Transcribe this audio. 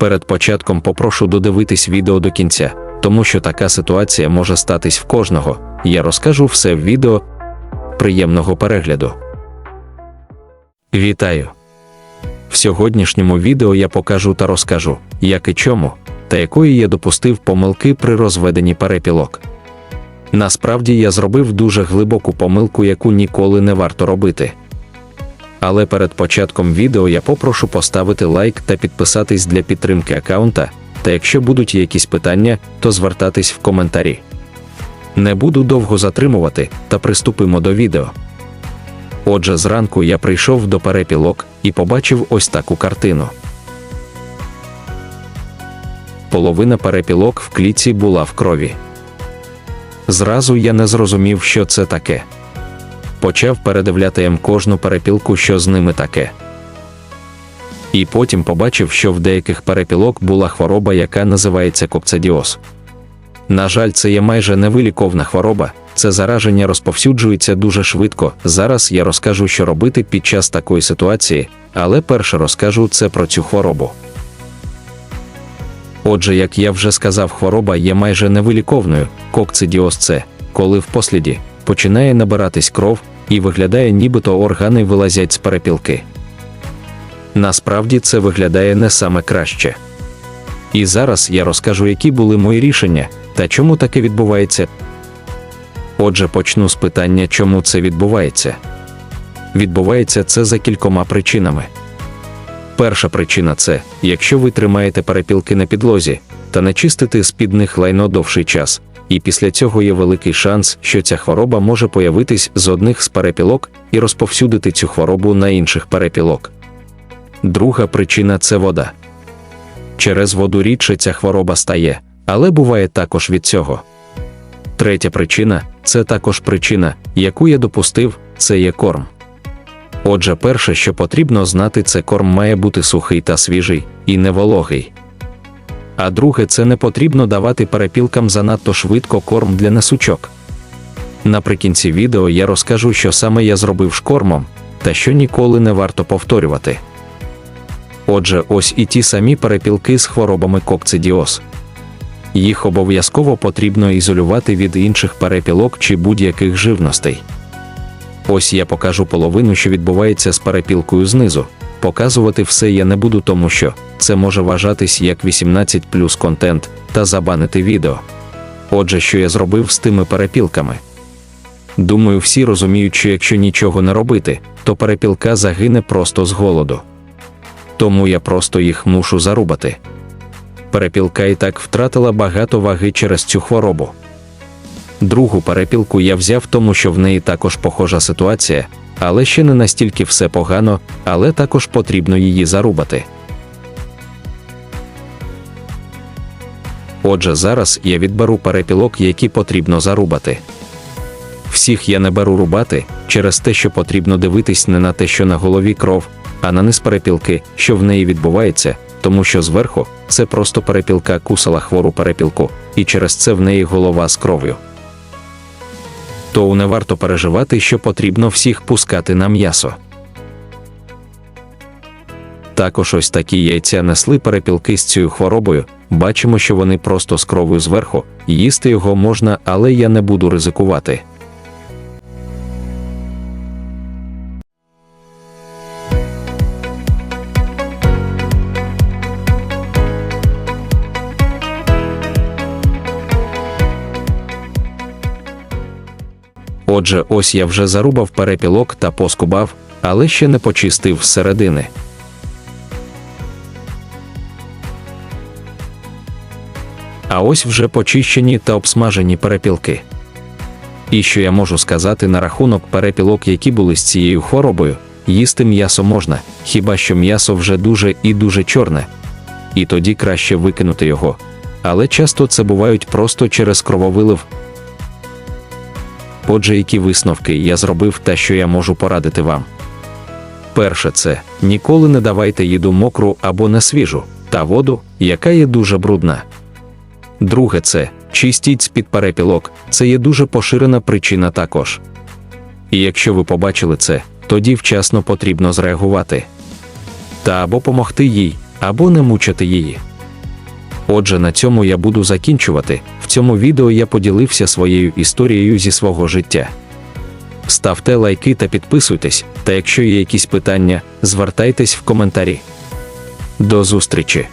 Перед початком попрошу додивитись відео до кінця, тому що така ситуація може статись в кожного. Я розкажу все в відео. Приємного перегляду. Вітаю! В сьогоднішньому відео я покажу та розкажу, як і чому, та якої я допустив помилки при розведенні перепілок. Насправді я зробив дуже глибоку помилку, яку ніколи не варто робити. Але перед початком відео я попрошу поставити лайк та підписатись для підтримки аккаунта, та якщо будуть якісь питання, то звертатись в коментарі. Не буду довго затримувати та приступимо до відео. Отже, зранку я прийшов до перепілок і побачив ось таку картину. Половина перепілок в клітці була в крові. Зразу я не зрозумів, що це таке. Почав передивляти їм кожну перепілку, що з ними таке. І потім побачив, що в деяких перепілок була хвороба, яка називається копцедіоз. На жаль, це є майже невиліковна хвороба, це зараження розповсюджується дуже швидко. Зараз я розкажу, що робити під час такої ситуації, але перше розкажу це про цю хворобу. Отже, як я вже сказав, хвороба є майже невиліковною. Кокцидіоз це коли в посліді починає набиратись кров і виглядає, нібито органи вилазять з перепілки. Насправді це виглядає не саме краще. І зараз я розкажу, які були мої рішення та чому таке відбувається. Отже, почну з питання, чому це відбувається. Відбувається це за кількома причинами. Перша причина це, якщо ви тримаєте перепілки на підлозі та не чистите з-під них лайно довший час, і після цього є великий шанс, що ця хвороба може появитись з одних з перепілок і розповсюдити цю хворобу на інших перепілок. Друга причина це вода. Через воду рідше ця хвороба стає, але буває також від цього. Третя причина це також причина, яку я допустив, це є корм. Отже, перше, що потрібно знати, це корм має бути сухий та свіжий, і не вологий. А друге, це не потрібно давати перепілкам занадто швидко корм для несучок. Наприкінці відео я розкажу, що саме я зробив з кормом, та що ніколи не варто повторювати. Отже, ось і ті самі перепілки з хворобами кокцидіоз. Їх обов'язково потрібно ізолювати від інших перепілок чи будь-яких живностей. Ось я покажу половину, що відбувається з перепілкою знизу. Показувати все я не буду, тому що це може вважатись як 18 плюс контент та забанити відео. Отже, що я зробив з тими перепілками. Думаю, всі розуміють, що якщо нічого не робити, то перепілка загине просто з голоду. Тому я просто їх мушу зарубати. Перепілка і так втратила багато ваги через цю хворобу. Другу перепілку я взяв, тому що в неї також похожа ситуація, але ще не настільки все погано, але також потрібно її зарубати. Отже, зараз я відберу перепілок, які потрібно зарубати. Всіх я не беру рубати через те, що потрібно дивитись не на те, що на голові кров, а на низ перепілки, що в неї відбувається, тому що зверху це просто перепілка кусала хвору перепілку, і через це в неї голова з кров'ю. То не варто переживати, що потрібно всіх пускати на м'ясо. Також ось такі яйця несли перепілки з цією хворобою. Бачимо, що вони просто з кров'ю зверху, їсти його можна, але я не буду ризикувати. Отже, ось я вже зарубав перепілок та поскубав, але ще не почистив зсередини. А ось вже почищені та обсмажені перепілки. І що я можу сказати на рахунок перепілок, які були з цією хворобою, їсти м'ясо можна, хіба що м'ясо вже дуже і дуже чорне, і тоді краще викинути його. Але часто це бувають просто через крововилив. Отже, які висновки я зробив та що я можу порадити вам. Перше, це ніколи не давайте їду мокру або не свіжу, та воду, яка є дуже брудна. Друге, це чистіть з-під перепілок, це є дуже поширена причина також. І якщо ви побачили це, тоді вчасно потрібно зреагувати та або помогти їй, або не мучити її. Отже, на цьому я буду закінчувати. В цьому відео я поділився своєю історією зі свого життя. Ставте лайки та підписуйтесь, та якщо є якісь питання, звертайтесь в коментарі. До зустрічі!